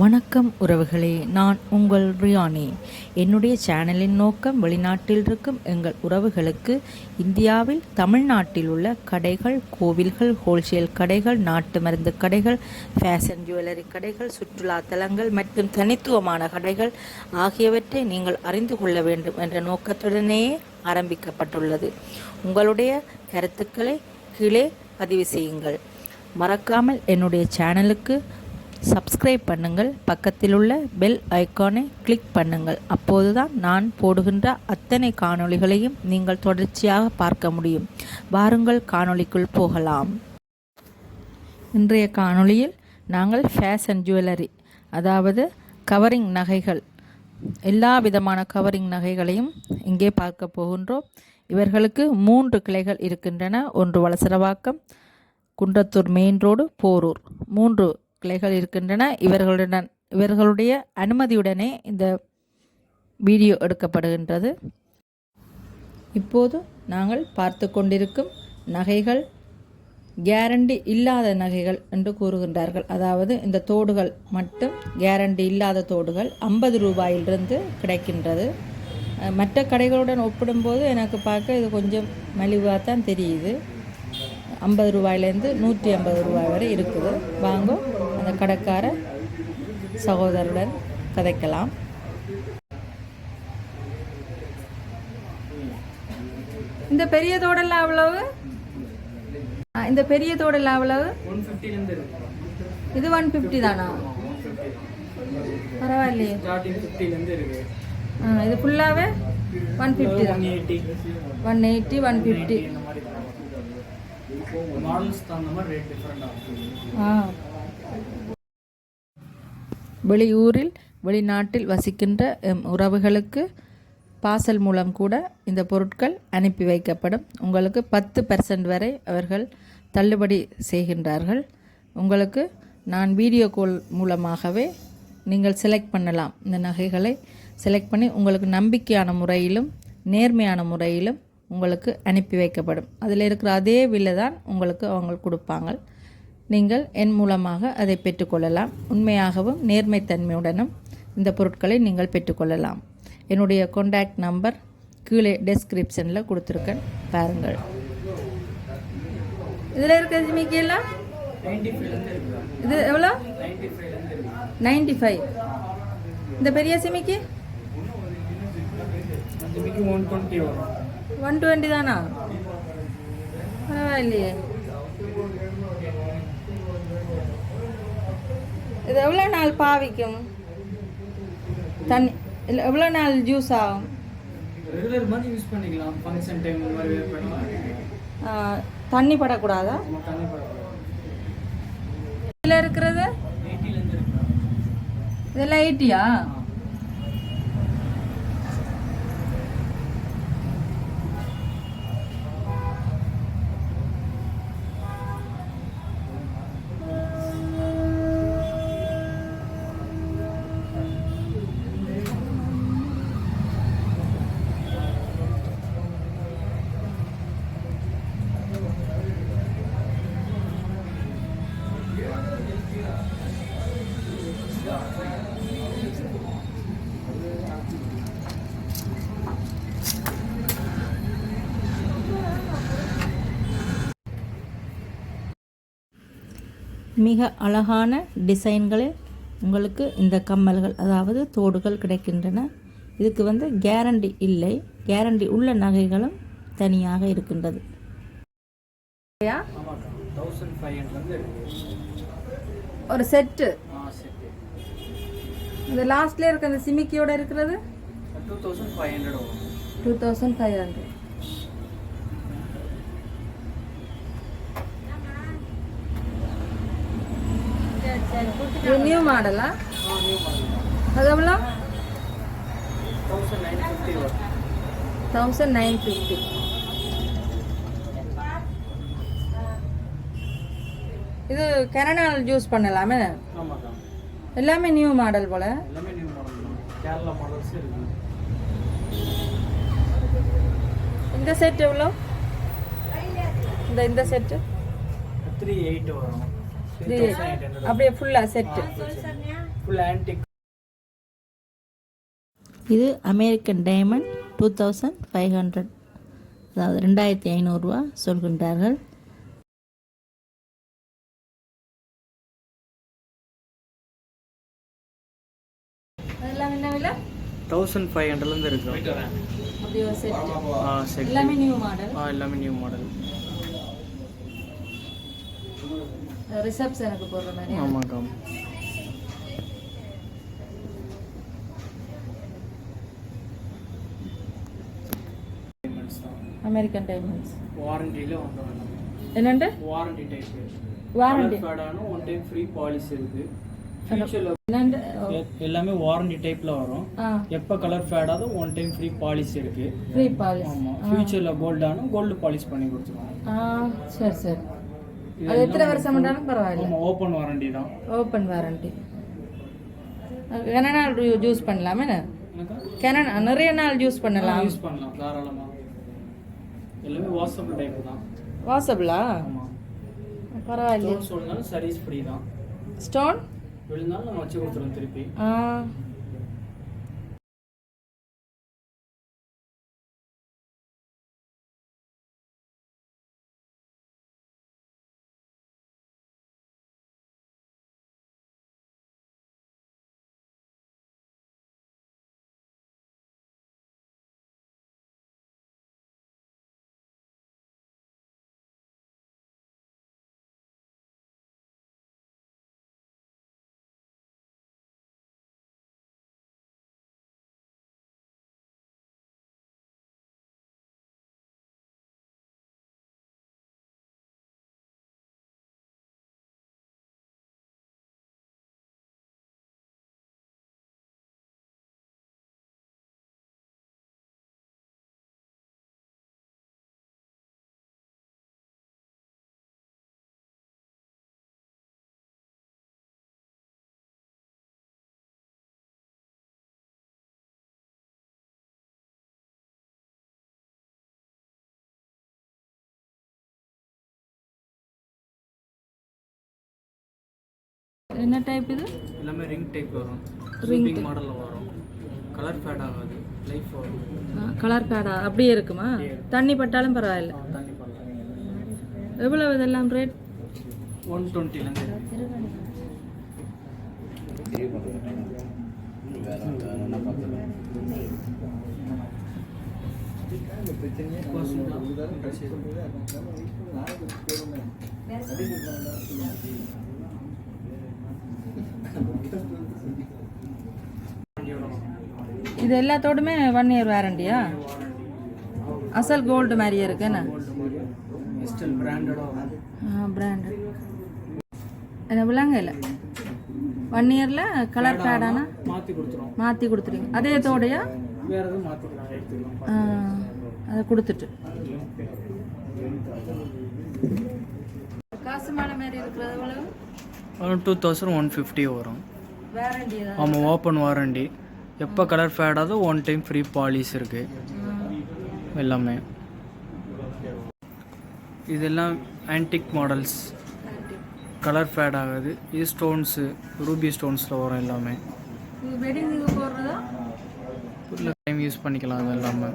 வணக்கம் உறவுகளே நான் உங்கள் ரியானி. என்னுடைய சேனலின் நோக்கம் வெளிநாட்டில் இருக்கும் எங்கள் உறவுகளுக்கு இந்தியாவில் தமிழ்நாட்டில் உள்ள கடைகள் கோவில்கள் ஹோல்சேல் கடைகள் நாட்டு மருந்து கடைகள் ஃபேஷன் ஜுவல்லரி கடைகள் சுற்றுலா தலங்கள் மற்றும் தனித்துவமான கடைகள் ஆகியவற்றை நீங்கள் அறிந்து கொள்ள வேண்டும் என்ற நோக்கத்துடனேயே ஆரம்பிக்கப்பட்டுள்ளது. உங்களுடைய கருத்துக்களை கீழே பதிவு செய்யுங்கள். மறக்காமல் என்னுடைய சேனலுக்கு சப்ஸ்கிரைப் பண்ணுங்கள். பக்கத்தில் உள்ள பெல் ஐக்கானை கிளிக் பண்ணுங்கள். அப்போதுதான் நான் போடுகின்ற அத்தனை காணொளிகளையும் நீங்கள் தொடர்ச்சியாக பார்க்க முடியும். வாருங்கள் காணொளிக்குள் போகலாம். இன்றைய காணொளியில் நாங்கள் ஃபேஷன் ஜுவல்லரி அதாவது கவரிங் நகைகள் எல்லா விதமான கவரிங் நகைகளையும் இங்கே பார்க்க போகின்றோம். இவர்களுக்கு மூன்று கிளைகள் இருக்கின்றன. ஒன்று வலசரவாக்கம் குன்றத்தூர் மெயின் ரோடு போரூர். மூன்று கிளைகள் இருக்கின்றன. இவர்களுடன் இவர்களுடைய அனுமதியுடனே இந்த வீடியோ எடுக்கப்படுகின்றது. இப்போது நாங்கள் பார்த்து கொண்டிருக்கும் நகைகள் கேரண்டி இல்லாத நகைகள் என்று கூறுகின்றார்கள். அதாவது இந்த தோடுகள் மட்டும் கேரண்டி இல்லாத தோடுகள் ஐம்பது ரூபாயிலிருந்து கிடைக்கின்றது. மற்ற கடைகளுடன் ஒப்பிடும்போது எனக்கு பார்க்க இது கொஞ்சம் மலிவாக தான் தெரியுது. ஐம்பது ரூபாயிலேருந்து நூற்றி ஐம்பது ரூபாய் வரை இருக்குது. வாங்க அந்த கடைக்கார சகோதரருடன் கதைக்கலாம். இந்த பெரிய தோடெல்லாம் அவ்வளவு இந்த பெரிய தோடெல்லாம் அவ்வளவு இது ஒன் ஃபிஃப்டி தானா? பரவாயில்லையே. இது ஃபுல்லாகவே ஒன் ஃபிஃப்டி ஒன் தான். Eighty one eighty one fifty models தகுந்த மாதிரி ரேட் டிஃப்ரெண்ட் ஆகும் வெளியூரில் வெளிநாட்டில் வசிக்கின்ற எம் உறவுகளுக்கு பார்சல் மூலம் கூட இந்த பொருட்கள் அனுப்பி வைக்கப்படும். உங்களுக்கு பத்து பர்சன்ட் வரை அவர்கள் தள்ளுபடி செய்கின்றார்கள். உங்களுக்கு நான் வீடியோ கால் மூலமாகவே நீங்கள் செலக்ட் பண்ணலாம். இந்த நகைகளை செலக்ட் பண்ணி உங்களுக்கு நம்பிக்கையான முறையிலும் நேர்மையான முறையிலும் உங்களுக்கு அனுப்பி வைக்கப்படும். அதில் இருக்கிற அதே விலை தான் உங்களுக்கு அவங்க கொடுப்பாங்க. நீங்கள் என் மூலமாக அதை பெற்றுக்கொள்ளலாம் உண்மையாகவும் நேர்மைத்தன்மையுடனும் இந்த பொருட்களை நீங்கள் பெற்றுக்கொள்ளலாம் என்னுடைய காண்டாக்ட் நம்பர் கீழே டெஸ்கிரிப்ஷனில் கொடுத்துருக்கேன். பாருங்கள். இதில் இருக்கிற ஜிமிக்கெல்லாம் இது எவ்வளோ? Ninety five. இந்த பெரிய சிமிக்கு ஒன் டுவெண்ட்டி வரும். ஒன் டுவெண்ட்டி தானா பரவாயில்லையே இது எவ்வளோ நாள் பாவிக்கும் தண்ணி இல்லை எவ்வளோ நாள் ஜூஸ் ஆகும் ரெகுலர் மாதிரி யூஸ் பண்ணிக்கலாம் ஃபங்க்ஷன் டைம் மாதிரி வேர் பண்ணிக்கலாம் ஆ, தண்ணி படக்கூடாதா தண்ணி இதில் இருக்கிறது இதெல்லாம் எயிட்டியா மிக அழகான டிசைன்களில் உங்களுக்கு இந்த கம்மல்கள் அதாவது தோடுகள் கிடைக்கின்றன. இதுக்கு வந்து கேரண்டி இல்லை. கேரண்டி உள்ள நகைகளும் தனியாக இருக்கின்றது. ஒரு செட்டு இந்த லாஸ்ட்ல இருக்க அந்த சிமிக்கியோட இருக்கிறது? Two thousand five hundred two thousand five hundred இது நியூ மாடலா ஆ நியூ மாடல் அது எவ்வளோ தௌசண்ட் நைன் ஃபிஃப்டி வரும் தௌசண்ட் நைன் ஃபிஃப்டி இது கனடால் யூஸ் பண்ணலாமே? எல்லாமே நியூ மாடல் போல? எல்லாமே நியூ மாடல் இந்த செட் எவ்வளோ? இந்த இந்த செட்டு த்ரீ எயிட் வரும். இது அப்படியே ஃபுல்லாக செட்டு ஆன்டிக் இது American diamond two thousand five hundred அதாவது ரெண்டாயிரத்தி ஐநூறுரூவா சொல்கின்றார்கள். அதெல்லாம் என்ன விலை? தௌசண்ட் ஃபைவ் ஹண்ட்ரட்லேருந்து இருக்கு. எல்லாமே நியூ மாடல் ஆ எல்லாமே நியூ மாடல் ரிசப்ஷனுக்கு போடுற மாதிரி. ஆமாக்கா. அமெரிக்கன் டைமண்ட்ஸ் வாரண்டியில் வந்துடும் என்னண்டு? வாரண்டி டைப் வாரண்டி ஃபேடான ஒன் டைம் ஃப்ரீ பாலிசி இருக்கு. ஃபியூச்சரில் என்னண்டு? எல்லாமே வாரண்டி டைப்ல வரும். எப்போ colour fade one time free policy இருக்கு. ஃப்ரீ பாலிஸ் ஆமா. ஃபியூச்சர்ல கோல்டான கோல்டு பாலிஷ் பண்ணி கொடுத்துருவோம் ஆ சரி சரி. அது எத்தனை வருஷம் பண்ணாலும் பரவாயில்ல. ஓப்பன் வாரண்டி தான். ஓப்பன் வாரண்டி கன நாள் யூஸ் பண்ணலாமே எனக்கா கன நிறைய நாள் யூஸ் பண்ணலாம். யூஸ் பண்ணலாம் தாராளமா. எல்லாமே வாட்ஸ்அப் டைப் தான். ஆமா. பரவாயில்ல ஸ்டோன் சர்வீஸ் ஃப்ரீ தான். ஸ்டோன் விழுந்தாலும் நம்ம வச்சு கொடுத்துருவோம் திருப்பி. என்ன டைப் இது? எல்லாமே ரிங் டைப் வரும். ரிங் மாடல்ல வரும். கலர் ஃபேட் ஆகாது. லைஃப் வரும். கலர் பேடா அப்படியே இருக்குமா? தண்ணி பட்டாலும் பரவாயில்ல. எவ்வளவு இதெல்லாம் ரேட் ஒன் டுவெண்ட்டிலேருந்து இது எல்லாத்தோடுமே ஒன் இயர் வாரண்டியா அசல் கோல்டு மாதிரியே இருக்கு என்ன? பிராண்டு என்ன விளாங்க இல்லை ஒன் இயரில் கலர் பேடானா மாற்றி கொடுத்துருவோம் மாற்றி கொடுத்துருங்க அதே தோடையா? வேற எதுவும் மாற்றிக்கலாம் எடுத்துக்கலாம். ஆ, அதை கொடுத்துட்டு. காசு மாலை மாதிரி இருக்கிறது எவ்வளவு? டூ தௌசண்ட் ஒன் ஃபிஃப்டி வரும். ஆமாம் ஓப்பன் வாரண்டி எப்போ கலர் ஃபேட் ஆகுதோ ஒன் டைம் ஃப்ரீ பாலிஸ் இருக்குது எல்லாமே. இதெல்லாம் ஆன்டிக் மாடல்ஸ் கலர் ஃபேட் ஆகாது. இது ஸ்டோன்ஸு ரூபி ஸ்டோன்ஸில் வரும் எல்லாமே. டைம் யூஸ் பண்ணிக்கலாம் அது எல்லாமே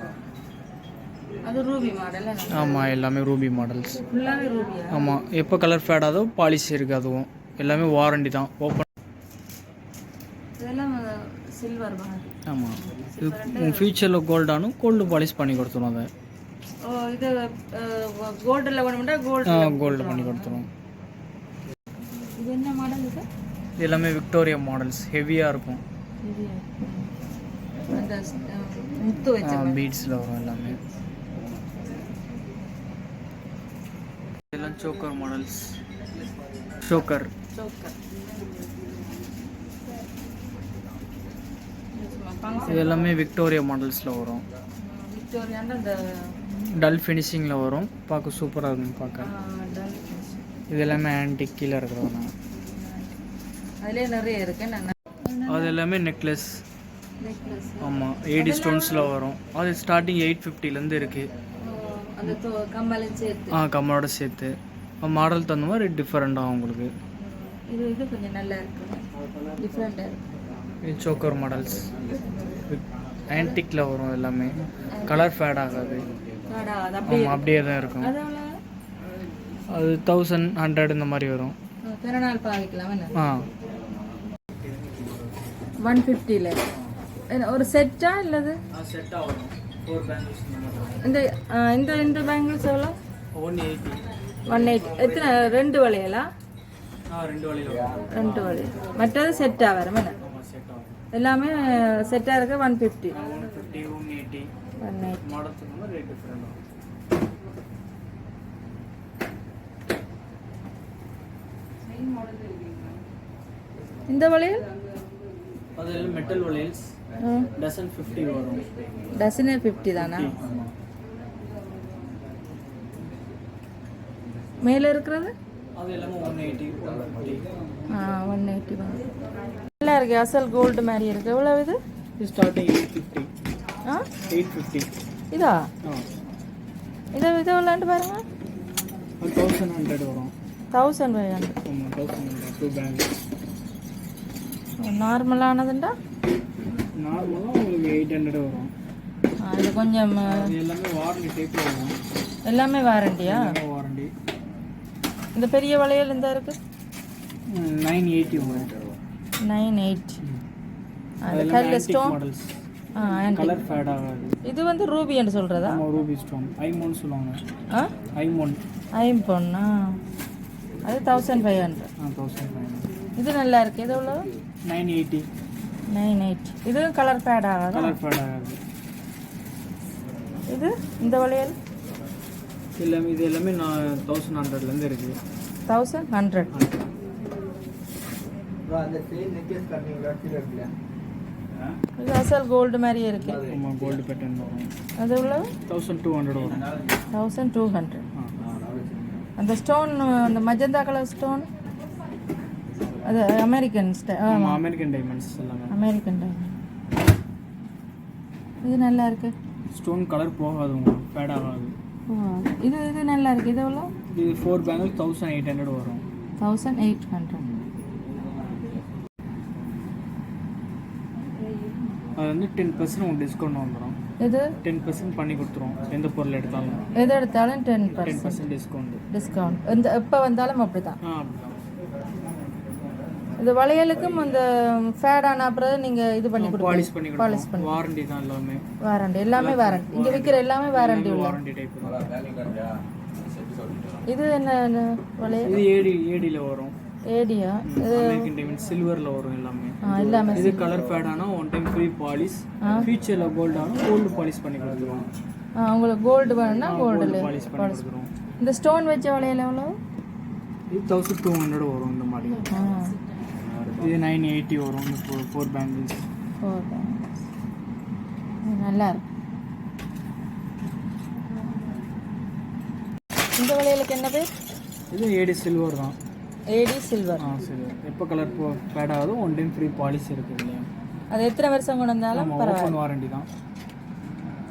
அது ரூபி மாடல் ஆமாம் எல்லாமே ரூபி மாடல்ஸ் ஆமாம் எப்போ கலர் ஃபேட் ஆகுதோ பாலிசி இருக்குது அதுவும். எல்லாமே வாரண்டி தான். ஓப்பன் இதெல்லாம் சில்வர் ஆமாம் இது ஃபியூச்சரில் கோல்டானும் கோல்டு பாலிஷ் பண்ணி கொடுத்துரும் அதை. இது கோல்டில் வேணும்னா கோல்டு கோல்டு பண்ணி கொடுத்துரும். இது என்ன மாடல் இது? இது எல்லாமே விக்டோரியா மாடல்ஸ் ஹெவியாக இருக்கும். பீட்ஸில் வரும் எல்லாமே. இதெல்லாம் சோக்கர் மாடல்ஸ் சோக்கர் இது எல்லாமே விக்டோரியா மாடல்ஸில் வரும். டல் ஃபினிஷிங்கில் வரும். பார்க்க சூப்பராக இருக்கும் பார்க்க. இது எல்லாமே ஆன்டிக் கீழே இருக்கிறதுனா அதுலயே நிறைய இருக்கு அது எல்லாமே நெக்லஸ் ஆமாம் ஏடி ஸ்டோன்ஸில் வரும் அது ஸ்டார்டிங் எயிட் ஃபிஃப்டிலேருந்து இருக்குது ஆ கம்மலோட சேர்த்து. மாடல் தகுந்த மாதிரி டிஃப்ரெண்ட் ஆகும் உங்களுக்கு. இது இது கொஞ்சம் நல்லா இருக்கு. டிஃப்ரெண்ட்டாக இது சோக்கர் மாடல்ஸ் ஆன்டிக்கில் வரும் எல்லாமே. கலர் ஃபேட் ஆகாது. ஆமாம் அப்படியே தான் இருக்கும். அது தௌசண்ட் ஹண்ட்ரட் இந்த மாதிரி வரும். பிறநாள் பாவிக்கலாம் என்ன? ஆ. ஒன் ஃபிஃப்டியில் ஒரு செட்டா இல்லது? இந்த இந்த இந்த பேங்கிள்ஸ் எவ்வளோ? ஒன் எயிட்டி ஒன் எயிட் எத்தனை ரெண்டு வளையலா? ரெண்டு வளையல் மற்றது செட்டாக வரும் என்ன? செட் எல்லாமே செட்டாக இருக்க ஒன் ஃபிஃப்டி ஒன் இந்த வளையல் அதில் மெட்டல் வளையல்ஸ் டசன் ஃபிஃப்டி வரும். டசனே ஃபிஃப்டி தானா? மேலே இருக்கிறது? அது எல்லாமே ஒன் எயிட்டி ஒன் ஃபிஃப்டி ஆ ஒன் எயிட்டி தான் நல்லா இருக்கு அசல் கோல்டு மாதிரி இருக்கு. எவ்வளோ இது? ஸ்டார்டிங் எயிட் ஃபிஃப்டி ஆ? எயிட் ஃபிஃப்டி இதா? இதை இதை விளாண்டு பாருங்க. தௌசண்ட் ஹண்ட்ரட் வரும். தௌசண்ட் ஃபைவ் ஹண்ட்ரட் ஆமாம் தௌசண்ட் ஹண்ட்ரட் டூ பேங்க் நார்மலானதுண்டா நார்மலாக உங்களுக்கு எயிட் ஹண்ட்ரட் வரும். இது கொஞ்சம் அது எல்லாமே வாரண்டி டைப்பில் வரும். எல்லாமே வாரண்டியா வாரண்டி இந்த பெரிய வளையல் இந்த இருக்கு? Nine eighty nine eight. கல்ல antique ஸ்டோன் கலர் ஃபேட் ஆகாது. இது வந்து ரூபின்னு சொல்கிறதா நம்ம ரூபி ஸ்டோன் ஐமோன் சொல்லுவாங்க. ஆ? ஐமோன். ஐம் பொண்ணா அது தௌசண்ட் ஃபைவ் ஹண்ட்ரட் ஆ தௌசண்ட் ஃபைவ் இது நல்லா இருக்கு. இது எவ்வளோ நைன் எயிட்டி. Nine eight. இது கலர் பேட் ஆகாதா? கலர் ஃபேட் ஆகாது. இது இந்த வளையல்? எல்லாமே இது எல்லாமே நான் தௌசண்ட் ஹண்ட்ரட்லேருந்து இருக்குது தௌசண்ட் ஹண்ட்ரட் இது அசல் கோல்டு மாதிரியே இருக்கு. ஆமாம் கோல்டு பேட்டர்ன் வரும். அது எவ்வளோ தௌசண்ட் டூ ஹண்ட்ரட் வரும். தௌசண்ட் டூ ஹண்ட்ரட் ஆ. அந்த ஸ்டோன் அந்த மஜந்தா கலர் ஸ்டோன் அது அமெரிக்கன் ஸ்டை ஆமாம் அமெரிக்கன் டைமண்ட்ஸ் எல்லாமே. அமெரிக்கன் டைமண்ட் இது நல்லா இருக்கு. ஸ்டோன் கலர் போகாது உங்களுக்கு ஃபேட் ஆகாது. இது இது நல்லா இருக்கு இது எவ்வளோ? இது four bangle thousand eight hundred வரும். தௌசண்ட் எயிட் ஹண்ட்ரட் அது வந்து டென் பர்சன்ட் உங்களுக்கு டிஸ்கவுண்ட் வந்துடும் இது டென் பர்சன்ட் பண்ணி கொடுத்துருவோம் எந்த பொருள் எடுத்தாலும். எது எடுத்தாலும் டென் பர்சன்ட் டிஸ்கவுண்ட் டிஸ்கவுண்ட் இந்த எப்போ வந்தாலும் அப்படி தான் ஆ அப்படிதான். இந்த வளையலுக்கும் அந்த ஃபேட் ஆன அப்புறம் நீங்கள் இது பண்ணி பாலிஷ் கொடுப்பீங்க பண்ணி பாலிஷ் கொடுப்போம் வாரண்டி தான் எல்லாமே. வாரண்டி எல்லாமே வாரண்டி இங்கே விற்கிற எல்லாமே வாரண்டி உள்ள. வாரண்டி டைப் இது என்ன வளையல்? இது ஏடி ஏடியில் வரும். ஏடியா அமெரிக்கன் டைமண்ட் சில்வரில் வரும் எல்லாமே. ஆ எல்லாமே இது கலர் ஃபேட் ஆனால் ஒன் டைம் ஃப்ரீ பாலிஷ் ஃபியூச்சரில் கோல்டு ஆனால் கோல்டு பாலிஷ் பண்ணி கொடுத்துருவோம். உங்களுக்கு கோல்டு வேணும்னா கோல்டில் பாலிஷ் பண்ணி கொடுத்துருவோம். இந்த ஸ்டோன் வச்ச வளையல் எவ்வளோ இது தௌசண்ட் டூ ஹண்ட்ரட் வரும் இந்த மாதிரி. இது நைன் எயிட்டி வரும் இந்த ஃபோர் ஃபோர் பேங்கிள்ஸ் ஃபோர் நல்லா இருக்கு. இந்த வளையலுக்கு என்ன பேர் இது ஏடி சில்வர் தான். ஏடி சில்வர் ஆ சில்வர் எப்போ கலர் போ ஃபேட் ஆகுதோ ஒன் டைம் ஃப்ரீ பாலிஷ் இருக்குது இல்லையா அது எத்தனை வருஷம் கொண்டு வந்தாலும் பரவாயில்ல. வாரண்டி தான்.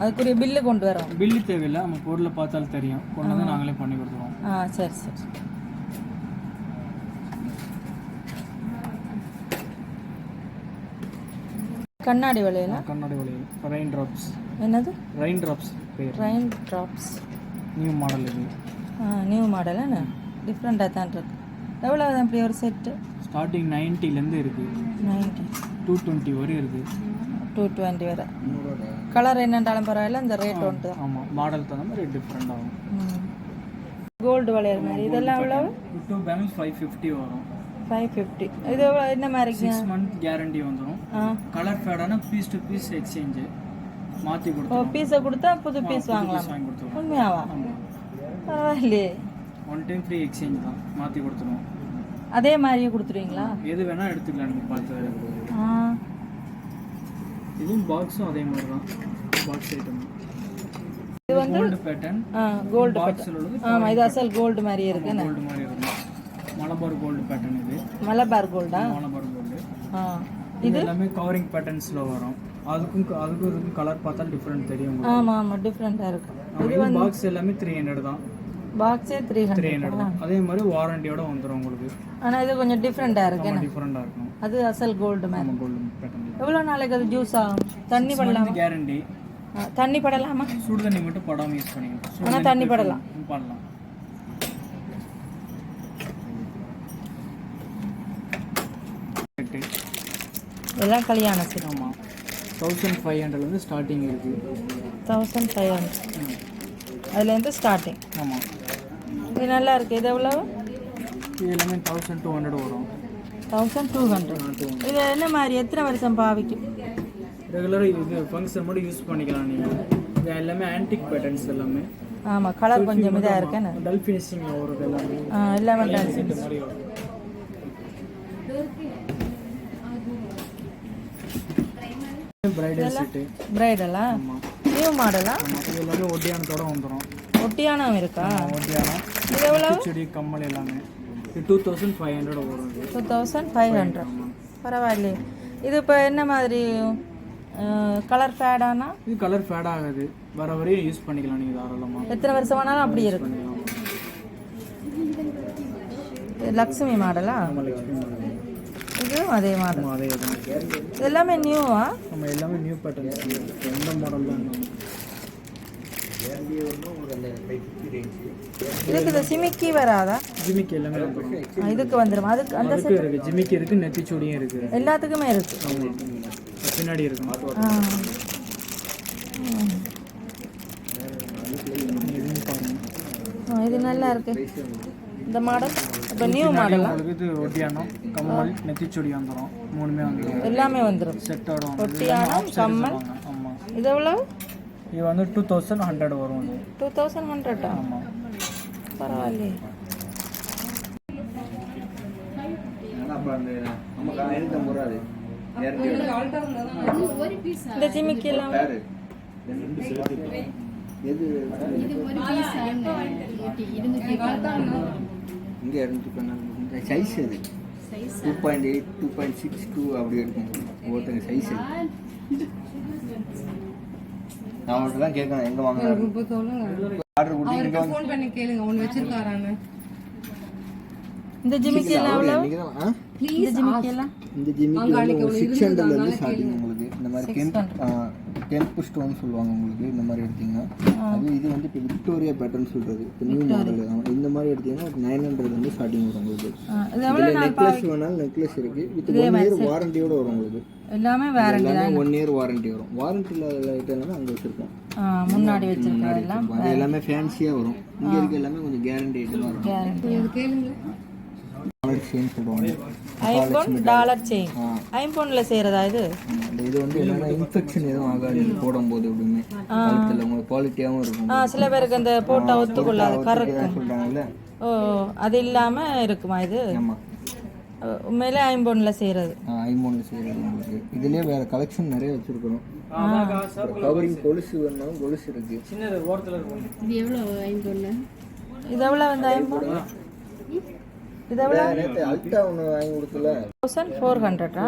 அதுக்குரிய பில்லு கொண்டு வரோம் பில்லு தேவையில்லை நம்ம பொருளை பார்த்தாலும் தெரியும். கொண்டு வந்து நாங்களே பண்ணி கொடுத்துருவோம். ஆ சரி சரி. கண்ணாடி வளையலா கண்ணாடி வளையல் ரெயின் ட்ராப்ஸ் என்னது? ரெயின் ட்ராப்ஸ் பேர். ட்ரைன் ட்ராப்ஸ் நியூ மாடல் இது. ஆ நியூ மாடல் என்ன? டிஃப்ரெண்ட்டாக தான் இருக்கு. எவ்வளோ தான் இப்படி ஒரு செட்டு ஸ்டார்டிங் நைன்ட்டிலேருந்து இருக்குது நைன்டி டூ டுவெண்ட்டி வரையும் இருக்குது டூ டுவெண்ட்டி வரை. கலர் என்னண்டாலும் பரவாயில்ல இந்த ரேட் தான். ஆமாம் மாடல் தகுந்த மாதிரி டிஃப்ரெண்ட் ஆகும். கோல்டு வளையல் மாதிரி. இதெல்லாம் எவ்வளோ டூ பேங்கிள்ஸ் ஃபைவ் ஃபிஃப்டி வரும். ஃபைவ் ஃபிஃப்டி இது என்ன மாதிரிங்க சிக்ஸ் மந்த் கேரண்டி வந்துடும் கலர் ஃபேடான பீஸ் டு பீஸ் எக்ஸ்சேஞ்சு மாற்றி ஓ கொடுத்துருவோம் பீஸை கொடுத்தா புது பீஸ் வாங்கலாம். வாங்கி கொடுத்துருவோம் உண்மையாவா? பரவாயில்லையே. ஒன் டைம் ஃப்ரீ எக்ஸ்சேஞ்ச் தான். மாற்றி கொடுத்துருவோம் அதே மாதிரியே கொடுத்துருவீங்களா? எது வேணால் எடுத்துக்கலாம். நீங்கள் பார்த்து இதுவும் பாக்ஸும் அதே மாதிரி தான். பாக்ஸ் ஐட்டம் இது வந்து கோல்டு பேட்டர்ன் ஆ கோல்டு பாக்ஸில் உள்ளது ஆமாம் இது அசல் கோல்டு மாதிரி இருக்குன்னு. கோல்டு மாதிரி இருக்கும். மலபார் கோல்டு பேட்டர்ன் இது. மலபார் கோல்டா மலபார் கோல்டு ஆ. இது? எல்லாமே கவரிங் பேட்டர்ன்ஸில் வரும். அதுக்கும் அதுக்கும் இதுக்கும் கலர் பார்த்தா டிஃப்ரெண்ட் தெரியும் உங்களுக்கு. ஆமாம் ஆமாம் டிஃப்ரெண்ட்டாக இருக்கு இது பாக்ஸ் எல்லாமே த்ரீ ஹண்ட்ரட் தான். பாக்ஸே த்ரீ த்ரீ ஹண்ட்ரட் ஹண்ட்ரட் தான். அதே மாதிரி வாரண்டியோட வந்துடும் உங்களுக்கு. ஆனால் இது கொஞ்சம் டிஃப்ரெண்ட்டாக இருக்கு. டிஃப்ரெண்ட்டாக இருக்கும். அது அசல் கோல்டு மேம் கோல்டு பேட்டர்ன் எவ்வளோ நாளைக்கு அது ஜூஸ் ஆகும்? தண்ணி படலாமா? கேரண்டி தண்ணி படலாமா? சுடு தண்ணி மட்டும் படாமல் யூஸ் பண்ணிக்கலாம் ஆனால் தண்ணி படலாம். பண்ணலாம் எல்லாம் கல்யாண சீட் ஆமாம் தௌசண்ட் ஃபைவ் ஹண்ட்ரட்லேருந்து ஸ்டார்டிங் இருக்குது தௌசண்ட் ஃபைவ் ஹண்ட்ரட் அதுலேருந்து ஸ்டார்டிங் ஆமாம் இது நல்லா இருக்கு. இது எவ்வளோ இது எல்லாமே தௌசண்ட் டூ ஹண்ட்ரட் வரும். தௌசண்ட் டூ ஹண்ட்ரட் இது என்ன மாதிரி? எத்தனை வருஷம் பாவிக்கும்? ரெகுலராக இது ஃபங்க்ஷன் மட்டும் யூஸ் பண்ணிக்கலாம் நீங்கள் இது எல்லாமே ஆன்டிக் பேட்டர்ன்ஸ் எல்லாமே. ஆமாம் கலர் கொஞ்சம் இதாக இருக்கேன்னு. டல் ஃபினிஷிங் வருது எல்லாமே. எல்லாமே டான்ஸ் இந்த மாதிரி வரும் பிரைடல் செட்டு பிரைடலா நியூ மாடலா இது எல்லாமே ஒட்டியானத்தோட வந்துடும் ஒட்டியானம் இருக்கா? ஒட்டியானம் இது எவ்வளோ செடி கம்மல் எல்லாமே. இது டூ தௌசண்ட் ஃபைவ் ஹண்ட்ரட் வரும் டூ தௌசண்ட் ஃபைவ் ஹண்ட்ரட் பரவாயில்லையே. இது இப்போ என்ன மாதிரி கலர் ஃபேடானா இது கலர் ஃபேட் ஆகாது. வர வரையும் யூஸ் பண்ணிக்கலாம் நீங்கள் தாராளமாக எத்தனை வருஷம் வேணாலும் அப்படி இருக்கு லக்ஷ்மி மாடல் இதுவும் அதே ஆமாம் அதே இது எல்லாமே நியூவா நம்ம எல்லாமே நியூ பேட்டர்ன்ஸ் எந்த மாடல் தான் இதுக்கு இந்த சிமிக்கி வராதா? ஜிமிக்கி எல்லாமே இதுக்கு வந்துடும் அதுக்கு அந்த ஜிமிக்கி இருக்குது நெத்திச்சூடியும் இருக்குது எல்லாத்துக்குமே இருக்கு. பின்னாடி ஆ, இது நல்லா இருக்கு. இந்த மாடல்? இப்போ நியூ மாடலா உங்களுக்கு இது ஒட்டியானம் கம்மல் நெத்திச்சூடி வந்துடும் மூணுமே வந்துடும் எல்லாமே வந்துடும் செட்டோட ஒட்டியானம் கம்மல். ஆமாம் இது எவ்வளோ இது வந்து டூ தௌசண்ட் ஹண்ட்ரட் வரும் டூ தௌசண்ட் ஹண்ட்ரட்டா ஆமாம் பரவாயில்லையே. இந்த ஜிமிக்கி எல்லாம்? இங்கே இரநூத்தி பன்னெண்டு சைஸ் அது. Two point eight two point six two அப்படி இருக்கும். ஒவ்வொருத்தங்க சைஸ் நான் அவங்கள்ட்ட தான் கேட்கணும் எங்கே வாங்குறாங்க ஆர்டர் கொடுத்து வாங்க ஃபோன் பண்ணி கேளுங்க ஒன்று வச்சிருக்காரான்னு. இந்த ஜிமிக்கி எல்லாம்? எவ்வளோ இந்த ஜிமிக்கி எல்லாம்? இந்த ஜிம்மிக்கு வந்து ஒரு சிக்ஸ் ஹண்ட்ரட்லேருந்து ஸ்டார்டிங் உங்களுக்கு. இந்த மாதிரி டென்த் டென்த் ஸ்டோன் சொல்லுவாங்க உங்களுக்கு இந்த மாதிரி எடுத்தீங்கன்னா. அது இது வந்து இப்போ விக்டோரியா பேட்டர்ன் சொல்கிறது இப்போ நியூ மாடல் இந்த மாதிரி எடுத்தீங்கன்னா ஒரு நைன் ஹண்ட்ரட்லேருந்து ஸ்டார்டிங் வரும் உங்களுக்கு. இதில் நெக்லஸ் வேணாலும் நெக்லஸ் இருக்குது வித் ஒன் இயர் வாரண்டியோட வரும் உங்களுக்கு. எல்லாமே வேற எல்லாமே ஒன் இயர் வாரண்டி வரும். வாரண்டி இல்லாத ஐட்டம் எல்லாமே அங்கே வச்சுருக்கோம். முன்னாடி வச்சிருக்கோம் எல்லாம் ஃபேன்சியாக வரும். இங்கே இருக்க எல்லாமே கொஞ்சம் கேரண்டி ஐட்டமாக இருக்கும் செயின் சொல்லுவாங்க. ஐம்பொன் டாலர் செயின் ஐம்பொன்ல செய்யறதா இது? இது வந்து என்னன்னா இன்ஃபெக்ஷன் எதுவும் ஆகாது. இது போடும்போது எப்படியுமே. கழுத்தில் உங்களுக்கு குவாலிட்டியாகவும் இருக்கும். ஆ சில பேருக்கு அந்த போட்டா ஒத்துக்கொள்ளாது சொல்கிறாங்கல்ல ஓ அது இல்லாம இருக்குமா இது? உண்மையிலே ஐம்பொன்ல செய்யறது ஐமோனில் செய்கிறது உங்களுக்கு. இதுலேயே வேறு கலெக்ஷன் நிறைய வச்சுருக்கிறோம். கவரிங் கொலுசு வேணும் கொலுசு இருக்குது சின்னது ஓரத்தில் இருக்கும். இது எவ்வளோ ஐம்பொன்னு இது எவ்வளோ வந்து ஐம்பொன்? இது எவ்வளோ நேற்று அல்ட்டா ஒன்று வாங்கி கொடுக்கல தௌசண்ட் ஃபோர் ஹண்ட்ரடா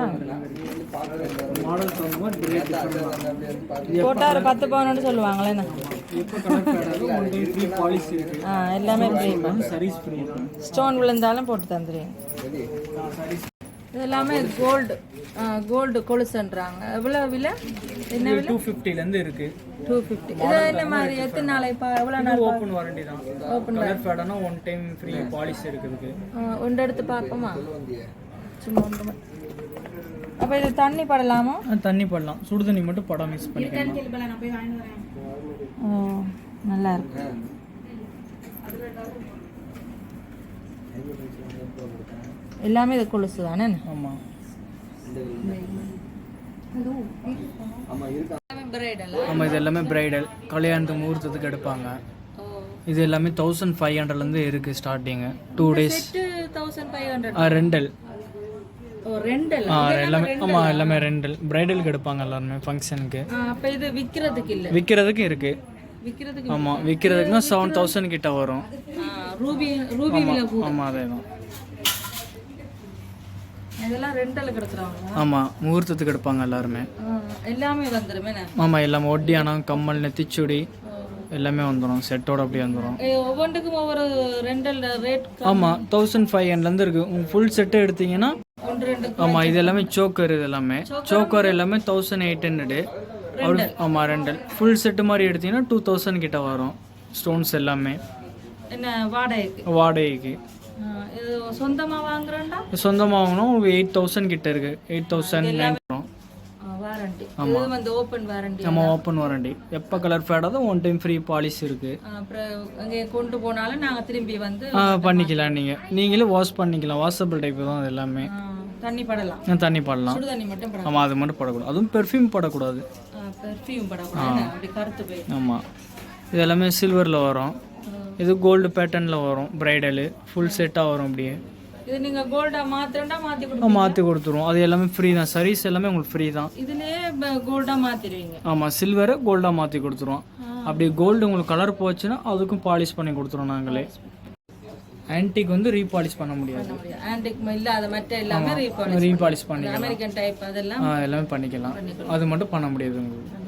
மாடல் தகுந்த மாதிரி ரேட் டிஃப்ரெண்ட் போட்டா ஒரு பத்து பவுன்னு சொல்லுவாங்களே என்ன எப்போ கலர் ஃபேட் ஆகும் ஒன் டைம் ஃப்ரீ பாலிசி இருக்குது ஆ எல்லாமே ஃப்ரீ ஸ்டோன் விழுந்தாலும் போட்டு தந்துடுவீங்க இது எல்லாமே கோல்டு கோல்டு கொலுசுன்றாங்க. எவ்வளோ விலை? என்ன விலை? டூ ஃபிஃப்டிலேருந்து இருக்குது டூ ஃபிஃப்டி இது என்ன மாதிரி எத்தனை நாளைப்பா எவ்வளோ நாள் ஓப்பன் வாரண்டி தான். ஓப்பன் கலர் ஃபேடானா ஒன் டைம் ஃப்ரீ பாலிசி இருக்குதுக்கு ஒன்று எடுத்து பார்ப்போமா? சும்மா ஒன்று அப்போ இது தண்ணி படலாமா? தண்ணி படலாம். சுடு தண்ணி மட்டும் படம் மிக்ஸ் பண்ணிக்கலாம் ஓ நல்லா இருக்கு. எல்லாமே இது கொலுசு தானே? ஆமாம் ஆமாம் இது எல்லாமே பிரைடல் கல்யாணத்து முகூர்த்தத்துக்கு எடுப்பாங்க. இது எல்லாமே தௌசண்ட் ஃபைவ் ஹண்ட்ரட்லேருந்து இருக்குது ஸ்டார்டிங்கு டூ டேஸ் ரெண்டல் ஆ எல்லாமே ஆமாம் எல்லாமே ரெண்டல் பிரைடலுக்கு எடுப்பாங்க எல்லாருமே ஃபங்க்ஷனுக்கு அப்போ இது விற்கிறதுக்கு இல்லை? விற்கிறதுக்கு இருக்குது ஆமாம் விற்கிறதுக்குன்னா செவன் தௌசண்ட் கிட்ட வரும். ரூபி ரூபி ஆமாம் அதே தான் இதெல்லாம் ரெண்டலுக்கு எடுக்கிறவங்க ஆமாம் முகூர்த்தத்துக்கு எடுப்பாங்க எல்லாருமே. எல்லாமே வந்துருமே ஆமாம் எல்லாமே ஒட்டியானம் கம்மல் நெத்திச்சுடி எல்லாமே வந்துடும் செட்டோட அப்படியே வந்துடும் ஒவ்வொன்றுக்கும் ஒவ்வொரு ரெண்டல் ரேட் ஆமாம் தௌசண்ட் ஃபைவ் ஹண்ட்லேருந்து இருக்குது உங்கள் ஃபுல் செட்டு எடுத்தீங்கன்னா ஆமாம் இது எல்லாமே சோக்கர் இது எல்லாமே சோக்கர் எல்லாமே தௌசண்ட் எயிட் ஹண்ட்ரடு ஆமாம் ரெண்டு ஃபுல் செட்டு மாதிரி எடுத்தீங்கன்னா டூ தௌசண்ட் கிட்ட வரும். ஸ்டோன்ஸ் எல்லாமே. என்ன வாடகைக்கு? வாடகைக்கு. இது சொந்தமா வாங்குறேன்டா? சொந்தமாக வாங்கினா உங்களுக்கு எயிட் தௌசண்ட் கிட்ட இருக்குது எயிட் தௌசண்ட் நைன் வாரண்டி இது வந்து ஓப்பன் வாரண்டி நம்ம ஓப்பன் வாரண்டி எப்போ கலர் ஃபேடாதோ ஒன் டைம் ஃப்ரீ பாலிசி இருக்குது அப்புறம் அங்கே கொண்டு போனாலும் நாங்க திரும்பி வந்து பண்ணிக்கலாம் நீங்கள் நீங்களே வாஷ் பண்ணிக்கலாம். வாஷபிள் டைப் தான் அது எல்லாமே. தண்ணி படலாம். தண்ணி படலாம். சுடு தண்ணி மட்டும் படலாம். ஆமாம் அது மட்டும் படக்கூடாது. அதுவும் பெர்ஃப்யூம் படக்கூடாது. பெர்ஃப்யூம் படக்கூடாது. அப்படி கருத்து போய் ஆமாம் இது எல்லாமே சில்வரில் வரும் இது கோல்டு பேட்டர்னில் வரும் ப்ரைடலு ஃபுல் செட்டாக வரும் அப்படியே. இது நீங்க கோல்டா மாத்திரண்டா மாத்தி கொடுப்பீங்க மாற்றி கொடுத்துருவோம். அது எல்லாமே ஃப்ரீ தான். சர்வீஸ் எல்லாமே உங்களுக்கு ஃப்ரீ தான். இதுலயே ஆமாம் சில்வரை கோல்டாக மாற்றி கொடுத்துருவோம். அப்படி கோல்டு உங்களுக்கு கலர் போச்சுன்னா அதுக்கும் பாலிஷ் பண்ணி கொடுத்துருவோம் நாங்களே. ஆன்டிக் வந்து ரீபாலிஷ் பண்ண முடியாது. ஆன்டிக் இல்லாத மற்ற எல்லாமே ரீபாலிஷ் ரீபாலிஷ் பண்ணிக்கலாம். அமெரிக்கன் டைப் அதெல்லாம் எல்லாமே பண்ணிக்கலாம். அது மட்டும் பண்ண முடியாது உங்களுக்கு.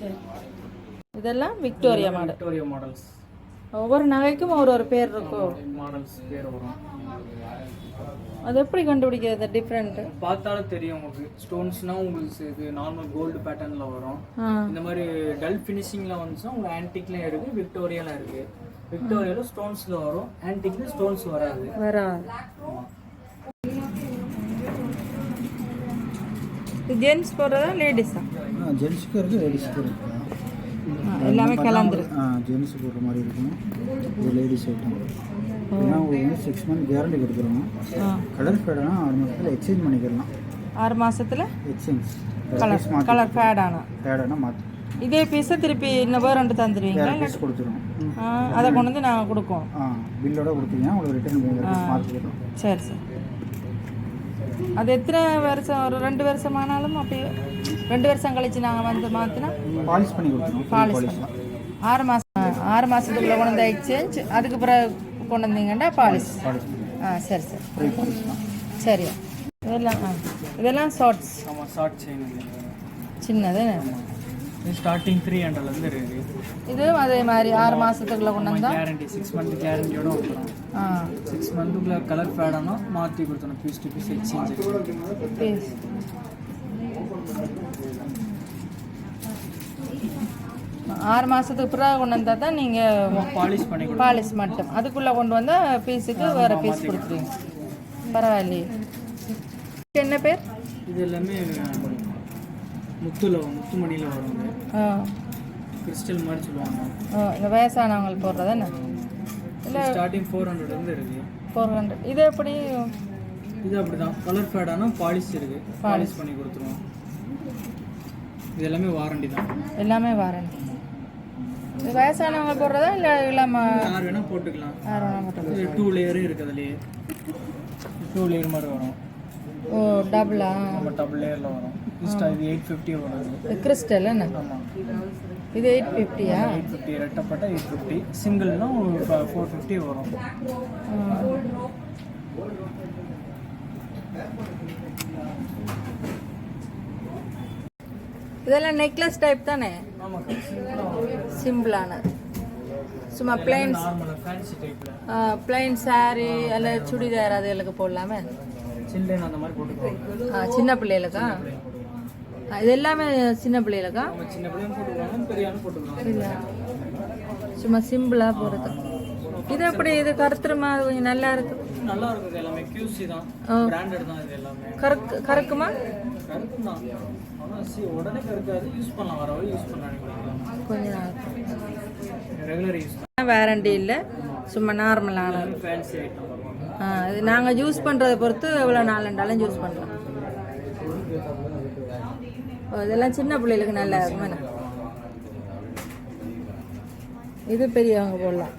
சரி. இதெல்லாம் விக்டோரியா மாடல் விக்டோரியா மாடல்ஸ் ஒவ்வொரு நகைக்கும் ஒரு ஒரு பேர் இருக்கும் மாடல்ஸ் பேர் வரும். அது எப்படி கண்டுபிடிக்கிறது? டிஃப்ரெண்ட் பார்த்தாலே தெரியும் உங்களுக்கு. ஸ்டோன்ஸ்னால் உங்களுக்கு இது நார்மல் கோல்டு பேட்டர்னில் வரும். இந்த மாதிரி டல் ஃபினிஷிங்கில் வந்துச்சுன்னா உங்களுக்கு ஆன்டிக்லேயும் இருக்குது விக்டோரியாலாம் இருக்குது விக்டோரியாவில் ஸ்டோன்ஸில் வரும். ஆன்டிக்கில் ஸ்டோன்ஸ் வராது. வரா இது ஜென்ஸ் போடுறதா லேடிஸா ஜென்ஸுக்கும் இருக்குது லேடிஸுக்கும் இருக்குது எல்லாமே கலந்துரு. ஜென்ஸ் போடுற மாதிரி இருக்கும். இது லேடிஸ் ஐட்டம் ஏன்னா உங்களுக்கு வந்து சிக்ஸ் மந்த் கேரண்டி கொடுக்குறோம் கலர் ஃபேடானா ஆறு மாதத்தில் எக்ஸ்சேஞ்ச் பண்ணிக்கலாம். ஆறு மாசத்துல? எக்ஸ்சேஞ்ச் கலர் கலர் ஃபேட் ஆனா. ஃபேடானா மாற்றி இதே பீஸை திருப்பி இன்னும் ரெண்டு தந்துடுவீங்களா பீஸ் கொடுத்துருவோம். அதை கொண்டு வந்து நாங்கள் கொடுக்கோம் ஆ பில்லோட கொடுத்தீங்கன்னா உங்களுக்கு ரிட்டர்ன் பண்ணி மாற்றி தரோம் சரி சரி. அது எத்தனை வருஷம் ஒரு ரெண்டு வருஷம் ஆனாலும் அப்படியே ரெண்டு வருஷம் கழிச்சு நாங்கள் வந்து மாற்றினா பாலிஷ் பண்ணி கொடுத்துருவோம் பாலிஷ் ஆறு மாதம் ஆறு மாதத்துக்குள்ளே கொண்டு வந்து எக்ஸ்சேஞ்ச் அதுக்கு பிறகு கொண்டு வந்தீங்கன்னா பாலிஷ் ஆ சரி சரி. சரி. இதெல்லாம் ஆ இதெல்லாம் ஷார்ட்ஸ் ஷார்ட் செயின் சின்னது. இது ஸ்டார்டிங் த்ரீ ஹண்ட்ரட்லேருந்து இருக்குது இதுவும் அதே மாதிரி ஆறு மாதத்துக்குள்ளே கொண்டு வந்தா? கேரண்டி சிக்ஸ் மந்த் கேரண்டியோட ஆ. சிக்ஸ் மந்த்துக்குள்ள கலர் ஃபேடானா மாற்றி கொடுத்துரும் piece to piece exchange piece ஆறு மாதத்துக்கு பிறகு கொண்டு வந்தால் தான் நீங்கள் பாலிஷ் பண்ணி பாலிஷ் மட்டும். அதுக்குள்ளே கொண்டு வந்தால் பீஸுக்கு வேறு பீஸ் கொடுத்துருவீங்க. பரவாயில்லையே. என்ன பேர்? இது எல்லாமே முத்துல முத்துமணியில் வரும் கிறிஸ்டல் மாதிரி சொல்லுவாங்க. இந்த வயசானவங்களுக்கு போடுறது என்ன? இல்லை ஸ்டார்டிங் ஃபோர் ஹண்ட்ரட்லேருந்து இருக்குது ஃபோர் ஹண்ட்ரட் இது எப்படி? இது அப்படிதான். கலர் ஃபேடானா பாலிஷ் இருக்கு. பாலிஷ் பண்ணி கொடுத்துருவோம். இது எல்லாமே வாரண்டி தான். எல்லாமே வாரண்டி வயசானவங்க போடுறதா இல்லை இல்லாமல் யார் வேணால் போட்டுக்கலாம். யாரும் மட்டும் டூ லேயரும் இருக்குது அதுலேயே. டூ லேயர் மாதிரி வரும். ஓ டபுளா நம்ம டபுள் லேயரில் வரும். இன்ஸ்டா இது எயிட் ஃபிஃப்டி வரும் கிறிஸ்டல் என்ன? ஆமாம் இது எயிட் ஃபிஃப்டியா எயிட் ஃபிஃப்டி ரெட்டப்பட்ட எயிட் ஃபிஃப்டி சிங்கிள்னா ஃபோர் ஃபிஃப்டி வரும். இதெல்லாம் நெக்லஸ் டைப் தானே? சிம்பிளான சும்மா பிளைன் பிளைன் saree அல்ல சுடிதார் அதுகளுக்கு போடலாமே? சின்ன பிள்ளைகளுக்கா? இது எல்லாமே சின்ன பிள்ளைகளுக்கா? இல்லை. சும்மா சிம்பிளாக போகிறது இது எப்படி இது கருத்துருமா? அது கொஞ்சம் நல்லா இருக்கு. நல்லா இருக்கும் இது எல்லாமே QC தான். பிராண்டட் தான் இது எல்லாமே. கருக்கு கருக்குமா? உடனே கருக்காது யூஸ் பண்ணலாம். வர வரை யூஸ் பண்ணலாம். கொஞ்சம் நல்லா ரெகுலர் யூஸ் வேரண்டி இல்லை. சும்மா நார்மலான ஃபேன்சி ஐட்டம் வரும் ஆ, இது நாங்கள் யூஸ் பண்ணுறதை பொறுத்து எவ்வளோ நாளுண்டாலும் யூஸ் பண்ணலாம். ஓ, இதெல்லாம் சின்ன பிள்ளைகளுக்கு நல்லா இருக்கும்? இது பெரியவங்க போடலாம்.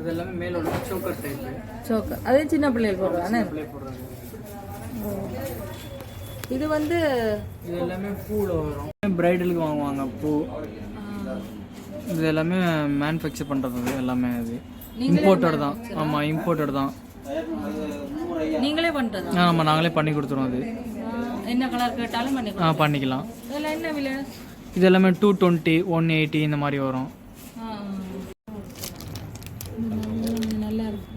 அது எல்லாமே மேலோட சோக்கர் டைப் சோக்கு அதே சின்ன பிள்ளைகள் போடுறது இது வந்து இது எல்லாமே பூவில் வரும். பிரைடலுக்கு வாங்குவாங்க பூ. இது எல்லாமே மேனுஃபேக்சர் பண்ணுறது எல்லாமே அது இம்போர்ட்டட் தான். ஆமாம் இம்போர்ட்டட் தான். நீங்களே பண்ணுறது ஆமாம் நாங்களே பண்ணி கொடுத்துருவோம் அது. என்ன கலர் கேட்டாலும் பண்ணி ஆ பண்ணிக்கலாம். இதெல்லாம் என்ன விலை? இது எல்லாமே டூ டுவெண்ட்டி ஒன் எயிட்டி இந்த மாதிரி வரும் ஆ. ம், நல்லா இருக்கு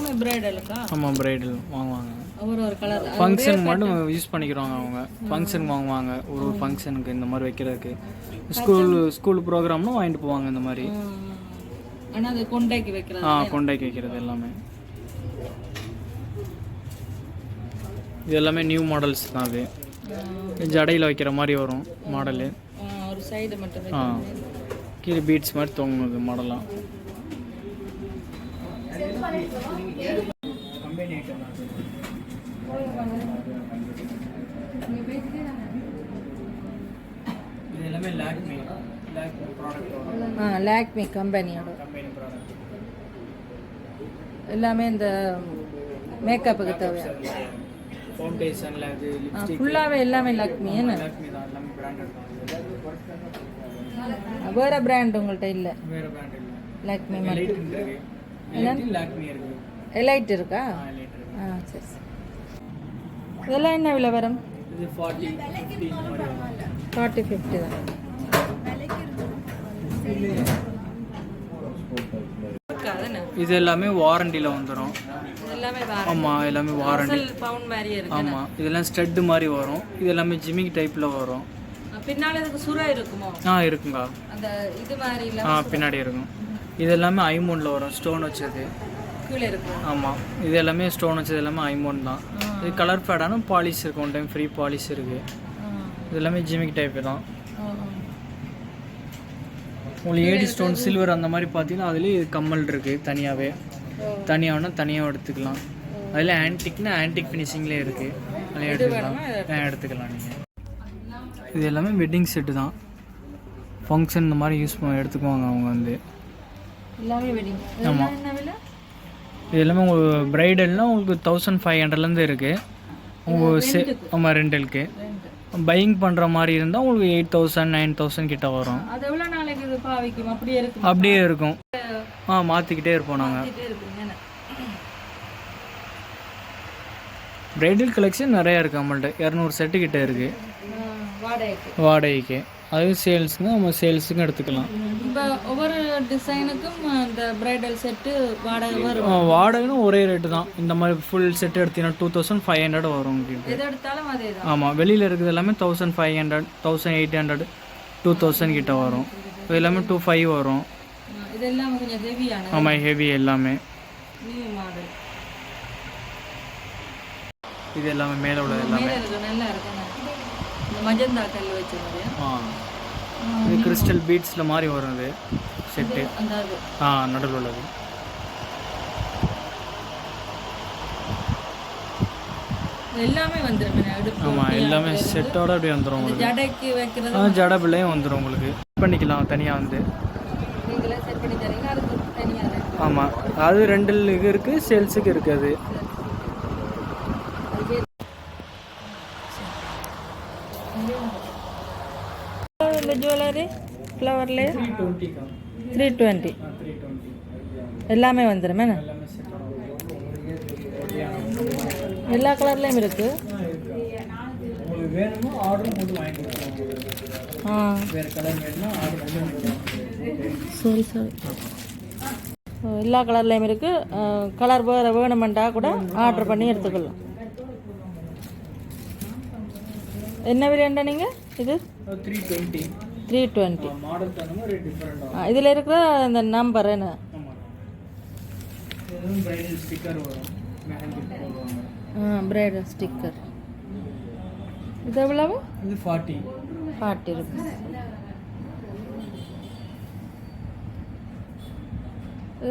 எல்லாமே பிரைடலுக்கா ஆமாம் பிரைடல் வாங்குவாங்க. ஒரு ஒரு கலர் ஃபங்க்ஷன் மட்டும் யூஸ் பண்ணிக்கிறாங்க அவங்க. ஃபங்க்ஷனுக்கு வாங்குவாங்க. ஒரு ஒரு ஃபங்க்ஷனுக்கு இந்த மாதிரி வைக்கிறதுக்கு. ஸ்கூல் ஸ்கூல் ப்ரோக்ராம்னு வாங்கிட்டு போவாங்க இந்த மாதிரி. ஆனால் அது கொண்டைக்கு வைக்கிறது ஆ கொண்டாக்கி வைக்கிறது எல்லாமே. இது எல்லாமே நியூ மாடல்ஸ் தான் அது. ஜடையில் வைக்கிற மாதிரி வரும் மாடலு ஒரு சைடு மட்டும் கீழே பீட்ஸ் மாதிரி தொங்குது மாடலாம் இது எல்லாமே லாக்மி லாக்மி ப்ராடக்ட் வரும் ஆ லாக்மி கம்பெனியோட கம்பெனி ப்ராடக்ட் எல்லாமே இந்த மேக்கப்புக்கு தேவை ஃபவுண்டேஷனில் ஃபுல்லாகவே எல்லாமே லாக்மி என்ன? லாக்மி தான் எல்லாமே பிராண்டட் தான். வேற பிராண்ட் உங்கள்கிட்ட இல்லை? வேறு பிராண்ட் இல்லை. லாக்மி மட்டும். எலைட் இருக்கு எலைட் இருக்கா? எலைட் இருக்கு. ஆ சரி சரி. இதெல்லாம் என்ன விலை வரும்? ஃபார்ட்டி ஃபிஃப்டி தான். இது எல்லாமே வாரண்டியில் வந்துடும் எல்லாமே ஆமாம் எல்லாமே வாரண்டி ஆமாம் இதெல்லாம் ஸ்டட்டு மாதிரி வரும். இது எல்லாமே ஜிமிக் டைப்பில் வரும். பின்னால இதுக்கு சுரா இருக்குமோ? ஆ இருக்குங்க. அந்த இது மாதிரி இல்ல? ஆ பின்னாடி இருக்கும். இது எல்லாமே ஐமோனில் வரும் ஸ்டோன் வச்சது. கீழே இருக்கும் ஆமாம் இது எல்லாமே ஸ்டோன் வச்சது எல்லாமே ஐமோன் தான். இது கலர் ஃபேடான பாலிஷ் இருக்கும் ஒன் டைம் ஃப்ரீ பாலிஷ் இருக்குது இது எல்லாமே ஜிமிக் டைப்பு தான். உங்களுக்கு ஏடி ஸ்டோன் சில்வர் அந்த மாதிரி பார்த்தீங்கன்னா அதுலேயே கம்மல் இருக்குது தனியாகவே தனியாகனா தனியாக எடுத்துக்கலாம். அதில் ஆன்டிக்னா ஆன்டிக் ஃபினிஷிங்லேயே இருக்குது அதில் எடுத்துக்கலாம். எடுத்துக்கலாம்? நீங்கள் இது எல்லாமே வெட்டிங் செட்டு தான். ஃபங்க்ஷன் இந்த மாதிரி யூஸ் பண்ண எடுத்துக்குவாங்க அவங்க வந்து. எல்லாமே வெட்டிங் ஆமாம் என்ன விலை? இது எல்லாமே உங்களுக்கு ப்ரைடல்னால் உங்களுக்கு தௌசண்ட் ஃபைவ் ஹண்ட்ரட்லேருந்து இருக்குது உங்கள் சே ஆமாம் ரெண்டலுக்கு பையிங் பண்ணுற மாதிரி இருந்தால் உங்களுக்கு எயிட் தௌசண்ட் நைன் தௌசண்ட் கிட்ட வரும். அது எவ்வளவு நாளைக்கு இது பாவிக்கும்? அப்படியே இருக்கும்? அப்படியே இருக்கும். ஆ மாற்றிக்கிட்டே இருப்போம் நாங்கள்? ப்ரைடல் கலெக்ஷன் நிறையா இருக்குது நம்மள்ட்ட. இரநூறு செட்டு கிட்ட இருக்குது வாடகைக்கு. அது சேல்ஸுங்க நம்ம சேல்ஸுக்கும் எடுத்துக்கலாம். இப்போ ஒவ்வொரு டிசைனுக்கும் அந்த பிரைடல் செட்டு வாடகை வரும் வாடகைன்னு ஒரே ரேட்டு தான். இந்த மாதிரி ஃபுல் செட் எடுத்தீங்கன்னா டூ தௌசண்ட் ஃபைவ் ஹண்ட்ரட் வரும் உங்களுக்கு. எது எடுத்தாலும் அதே தான். ஆமாம் வெளியில் இருக்கிறது எல்லாமே thousand five hundred thousand eight hundred two thousand கிட்ட வரும். இது எல்லாமே டூ ஃபைவ் வரும். இதெல்லாம் கொஞ்சம் ஹெவியான ஆமாம் ஹெவி எல்லாமே. நியூ மாடல் இது எல்லாமே மேலே உள்ளது எல்லாமே. நல்லா இருக்கு என்ன? இந்த மஜந்தா கல் வச்ச இது கிறிஸ்டல் பீட்ஸில் மாதிரி வரும் இது. செட்டு அது ஆ நடுவில் உள்ளது. எல்லாமே வந்துடும் ஆமாம் எல்லாமே செட்டோட அப்படியே வந்துடும் உங்களுக்கு. ஜடைக்கு வைக்கிறது ஆ ஜட பிள்ளையும் வந்துடும் உங்களுக்கு பண்ணிக்கலாம் தனியாக வந்து. ஆமாம் அது ரெண்டு இது இருக்குது சேல்ஸுக்கு இருக்குது அது. இந்த ஜுவல்லரி? ஃப்ளவர்ல த்ரீ த்ரீ டுவெண்ட்டி எல்லாமே வந்துடும் என்ன? எல்லா கலர்லேயும் இருக்கு. ஆ. சரி சரி எல்லா கலர்லேயும் இருக்கு. கலர் வேறு வேணுமெண்டா கூட ஆர்டர் பண்ணி எடுத்துக்கலாம். என்ன விலைண்டா நீங்கள் இது? Three twenty three twenty model இதில் இருக்கிற அந்த நம்பர் என்ன? பிரைடல் ஸ்டிக்கர் வரும். பிரைடல் ஸ்டிக்கர் இது எவ்வளவு? இது ஃபார்ட்டி ஃபார்ட்டி ருபீஸ்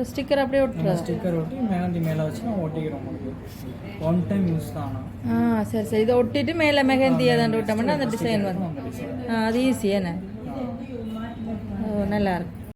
ஸ்டிக்கர் அப்படியே விட்டுறது ஸ்டிக்கர் ஒட்டி மெஹந்தி மேலே வச்சு நான் ஒட்டிக்கிறோம் உங்களுக்கு. ஒன் டைம் யூஸ் தான் ஆ சரி சரி. இதை ஒட்டிட்டு மேலே மெஹந்தி ஏதாண்டு விட்டோம்னா அந்த டிசைன் வரும் ஆ அது ஈஸி என்ன? ஓ நல்லா இருக்கு.